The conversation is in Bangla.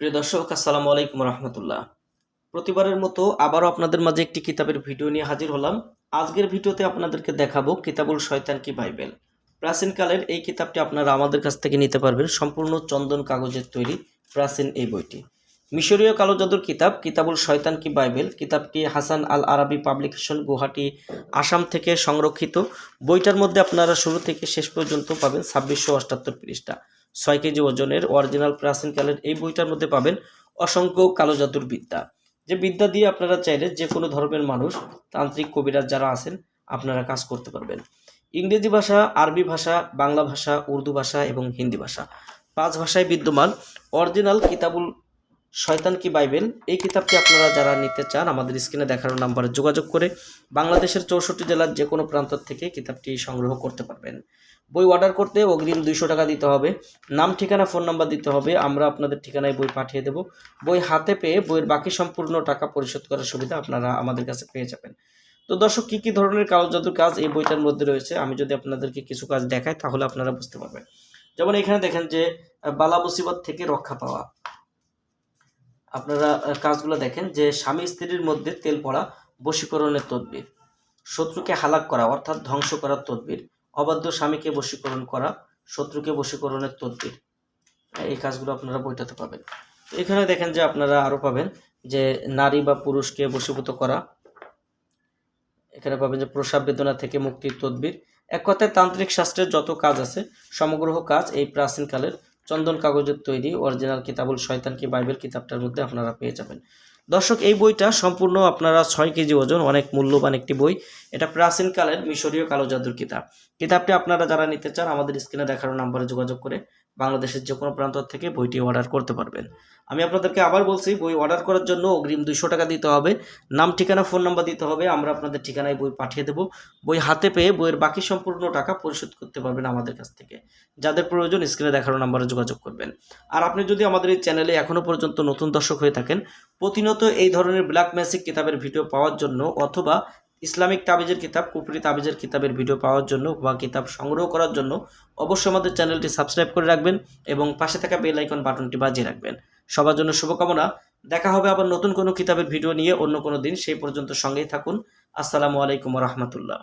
প্রিয় দর্শক, আসসালামু আলাইকুম রহমতুল্লাহ। প্রতিবারের মতো আবারও আপনাদের মাঝে একটি কিতাবের ভিডিও নিয়ে হাজির হলাম। আজকের ভিডিওতে আপনাদেরকে দেখাবো কিতাবুল শয়তান কি বাইবেল। প্রাচীনকালের এই কিতাবটি আপনারা আমাদের কাছ থেকে নিতে পারবেন। সম্পূর্ণ চন্দন কাগজের তৈরি প্রাচীন এই বইটি। মিশরীয় কালো জাদুর কিতাব, কিতাবুল শয়তান কি বাইবেল, কিতাবটি হাসান আল আরাবি পাবলিকেশন, গুয়াহাটি, আসাম থেকে সংরক্ষিত। বইটার মধ্যে আপনারা শুরু থেকে শেষ পর্যন্ত পাবেন ছাব্বিশশো অষ্টাত্তর পৃষ্ঠা। ছয় কেজি ওজনের অরিজিনাল প্রাচীনকালের এই বইটার মধ্যে পাবেন অসংখ্য কালো জাদুর বিদ্যা। যে বিদ্যা দিয়ে আপনারা চাইলে যে কোনো ধর্মের মানুষ, তান্ত্রিক কবিরাজ যারা আছেন, আপনারা কাজ করতে পারবেন। ইংরেজি ভাষা, আরবি ভাষা, বাংলা ভাষা, উর্দু ভাষা এবং হিন্দি ভাষা। পাঁচ ভাষায় বিদ্যমান অরিজিনাল কিতাবুল শয়তান কি বাইবেল? এই কিতাবটি আপনারা যারা নিতে চান, আমাদের স্ক্রিনে দেখানো নাম্বারে যোগাযোগ করে বাংলাদেশের চৌষট্টি জেলার যে কোনো প্রান্ত থেকে কিতাবটি সংগ্রহ করতে পারবেন। বই অর্ডার করতে অগ্রিম দুইশো টাকা দিতে হবে। নাম, ঠিকানা ফোন নাম্বার দিতে হবে। আমরা আপনাদের ঠিকানায় বই পাঠিয়ে দেব। বই হাতে পেয়ে বইয়ের বাকি সম্পূর্ণ টাকা পরিশোধ করার সুবিধা আপনারা আমাদের কাছে পেয়ে যাবেন। তো দর্শক, কী কী ধরনের কাগজ জাদুর কাজ এই বইটার মধ্যে রয়েছে? আমি যদি আপনাদেরকে কিছু কাজ দেখাই, তাহলে আপনারা বুঝতে পারবেন। যেমন এখানে দেখেন যে, বালা মুসিবত থেকে রক্ষা পাওয়া। আপনারা কাজগুলো দেখেন যে স্বামী স্ত্রীর মধ্যে তেল পড়া বশীকরণের তদবির, শত্রুকে হালাক করা অর্থাৎ ধ্বংস করার তদবির, অবাধ্য স্বামীকে বশীকরণ করা, শত্রুকে বশীকরণের তদবির, এই কাজগুলো আপনারা বইটাতে পাবেন। এখানে দেখেন যে আপনারা আরও পাবেন যে নারী বা পুরুষকে বশীভূত করা, এখানে পাবেন যে প্রসাব বেদনা থেকে মুক্তির তদবির। এক কথায় তান্ত্রিক শাস্ত্রের যত কাজ আছে, সমগ্র কাজ এই প্রাচীনকালের চন্দন কাগজের তৈরি অরিজিনাল কিতাবুল শয়তান কি বাইবেল কিতাবটার মধ্যে আপনারা পেয়ে যাবেন। দর্শক, এই বইটা সম্পূর্ণ আপনারা ছয় কেজি ওজন, অনেক মূল্যবান একটি বই। এটা প্রাচীনকালের মিশরীয় কালো জাদুর কিতাব। কিতাবটি আপনারা যারা নিতে চান, আমাদের স্ক্রিনে দেখানো নাম্বারে যোগাযোগ করে বাংলাদেশের যে কোনো প্রান্ত থেকে বইটি অর্ডার করতে পারবেন। আমি আপনাদেরকে আবার বলছি, বই অর্ডার করার জন্য অগ্রিম দুইশো টাকা দিতে হবে। নাম, ঠিকানা, ফোন নাম্বার দিতে হবে। আমরা আপনাদের ঠিকানায় বই পাঠিয়ে দেবো। বই হাতে পেয়ে বইয়ের বাকি সম্পূর্ণ টাকা পরিশোধ করতে পারবেন আমাদের কাছ থেকে। যাদের প্রয়োজন, স্ক্রিনে দেখানো নাম্বারে যোগাযোগ করবেন। আর আপনি যদি আমাদের এই চ্যানেলে এখনও পর্যন্ত নতুন দর্শক হয়ে থাকেন প্রতিনিয়ত এই ধরনের ব্ল্যাক ম্যাজিক কিতাবের ভিডিও পাওয়ার জন্য অথবা ইসলামিক তাবিজের কিতাব, কুফরি তাবিজের কিতাবের ভিডিও পাওয়ার জন্য বা কিতাব সংগ্রহ করার জন্য অবশ্যই আমাদের চ্যানেলটি সাবস্ক্রাইব করে রাখবেন এবং পাশে থাকা বেল আইকন বাটনটি বাজিয়ে রাখবেন। সবার জন্য শুভকামনা। দেখা হবে আবার নতুন কোনো কিতাবের ভিডিও নিয়ে অন্য কোনো দিন। সেই পর্যন্ত সঙ্গেই থাকুন। আসসালামু আলাইকুম রহমতুল্লাহ।